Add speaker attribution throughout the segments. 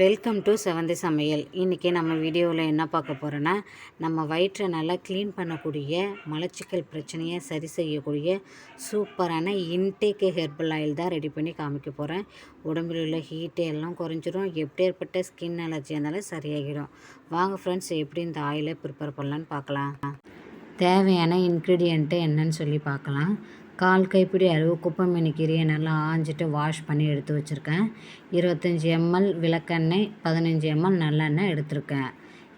Speaker 1: Welcome to செவந்தி சமையல் இன்றைக்கி நம்ம வீடியோவில் என்ன பார்க்க போகிறோன்னா நம்ம வயிற்றை நல்லா க்ளீன் பண்ணக்கூடிய மலச்சிக்கல் பிரச்சனையை சரி செய்யக்கூடிய சூப்பரான இன்டேக்கு ஹெர்பல் ஆயில் தான் ரெடி பண்ணி காமிக்க போகிறேன் உடம்பில் உள்ள ஹீட்டு எல்லாம் குறைஞ்சிரும். எப்படியேற்பட்ட ஸ்கின் அலர்ஜி இருந்தாலும் சரியாகிடும். வாங்க ஃப்ரெண்ட்ஸ் எப்படி இந்த ஆயிலை ப்ரிப்பேர் பண்ணலான்னு பார்க்கலாம். தேவையான இன்க்ரீடியண்ட்டு என்னன்னு சொல்லி பார்க்கலாம். கால் கைப்பிடி அளவு குப்பைமேனி கீரையை நல்லா ஆஞ்சிட்டு வாஷ் பண்ணி எடுத்து வச்சுருக்கேன். இருபத்தஞ்சி எம்எல் விளக்கெண்ணெய் பதினஞ்சு எம்எல் நல்லெண்ணெய் எடுத்திருக்கேன்.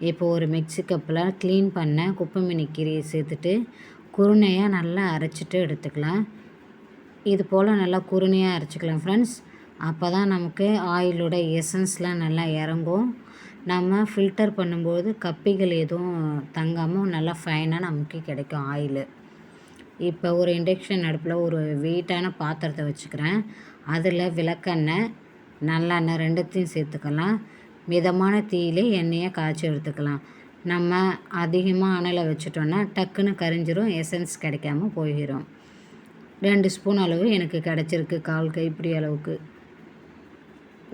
Speaker 1: இப்போ ஒரு மிக்சி கப்பில் க்ளீன் பண்ண குப்பைமேனி கீரையை சேர்த்துட்டு குருணையாக நல்லா அரைச்சிட்டு எடுத்துக்கலாம். இது போல் நல்லா குருணையாக அரைச்சிக்கலாம் ஃப்ரெண்ட்ஸ் அப்போ தான் நமக்கு ஆயிலோட எசன்ஸ்லாம் நல்லா இறங்கும். நம்ம ஃபில்டர் பண்ணும்போது கப்பிகள் எதுவும் தங்காமல் நல்லா ஃபைனாக நமக்கு கிடைக்கும் ஆயிலு இப்போ ஒரு இண்டக்ஷன் அடுப்பில் ஒரு வெயிட்டான பாத்திரத்தை வச்சுக்கிறேன். அதில் விளக்கெண்ணெய் நல்லெண்ணெய் ரெண்டுத்தையும் சேர்த்துக்கலாம். மிதமான தீயிலே எண்ணெயை காய்ச்சி எடுத்துக்கலாம். நம்ம அதிகமாக அணலை வச்சுட்டோன்னா டக்குன்னு கரிஞ்சிரும் எசன்ஸ் கிடைக்காம போயிடும் ரெண்டு ஸ்பூன் அளவு எனக்கு கிடச்சிருக்கு கால் கைப்பிடி அளவுக்கு.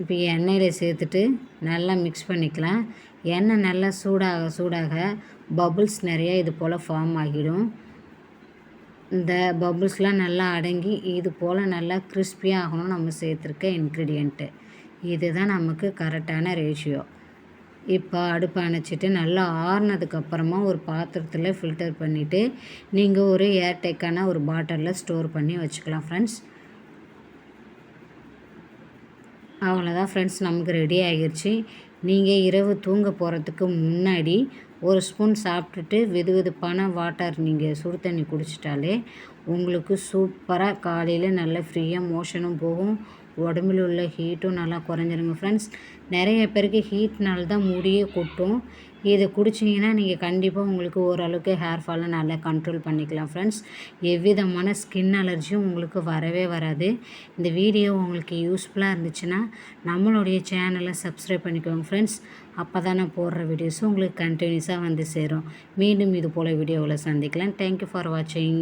Speaker 1: இப்போ எண்ணெயில் சேர்த்துட்டு நல்லா மிக்ஸ் பண்ணிக்கலாம். எண்ணெய் நல்லா சூடாக சூடாக பபுள்ஸ் நிறையா இது போல் ஃபார்ம் ஆகிடும். இந்த பபுள்ஸ்லாம் நல்லா அடங்கி இது போல் நல்லா கிறிஸ்பியாக ஆகணும் நம்ம சேர்த்துருக்க இன்க்ரீடியண்ட்டு இதுதான் நமக்கு கரெக்டான ரேஷியோ இப்போ அடுப்பு அணைச்சிட்டு நல்லா ஆறுனதுக்கப்புறமா ஒரு பாத்திரத்தில் ஃபில்டர் பண்ணிவிட்டு நீங்கள் ஒரு ஏர்டெக்கான ஒரு பாட்டிலில் ஸ்டோர் பண்ணி வச்சுக்கலாம் ஃப்ரெண்ட்ஸ் அவ்வளோதான் ஃப்ரெண்ட்ஸ் நமக்கு ரெடி ஆகிடுச்சு நீங்கள் இரவு தூங்க போகிறதுக்கு முன்னாடி ஒரு ஸ்பூன் சாப்பிட்டுட்டு வெது வெதுப்பான வாட்டர் நீங்கள் சுடு தண்ணி குடிச்சிட்டாலே உங்களுக்கு சூப்பராக காலையில் நல்லா ஃப்ரீயாக மோஷனும் போகும். உடம்புல உள்ள ஹீட்டும் நல்லா குறைஞ்சிருங்க ஃப்ரெண்ட்ஸ் நிறைய பேருக்கு ஹீட்னால தான் முடியே கொட்டும். இதை குடிச்சிங்கன்னா நீங்கள் கண்டிப்பாக உங்களுக்கு ஓரளவுக்கு ஹேர் ஃபாலை நல்லா கண்ட்ரோல் பண்ணிக்கலாம் ஃப்ரெண்ட்ஸ் எவ்விதமான ஸ்கின் அலர்ஜியும் உங்களுக்கு வரவே வராது. இந்த வீடியோ உங்களுக்கு யூஸ்ஃபுல்லாக இருந்துச்சுன்னா நம்மளுடைய சேனலை சப்ஸ்கிரைப் பண்ணிக்கோங்க ஃப்ரெண்ட்ஸ் அப்போ தான் நான் போடுற வீடியோஸும் உங்களுக்கு கண்டினியூஸாக வந்து சேரும். மீண்டும் இது போல் வீடியோவில் சந்திக்கலாம். தேங்க்யூ ஃபார் வாட்சிங்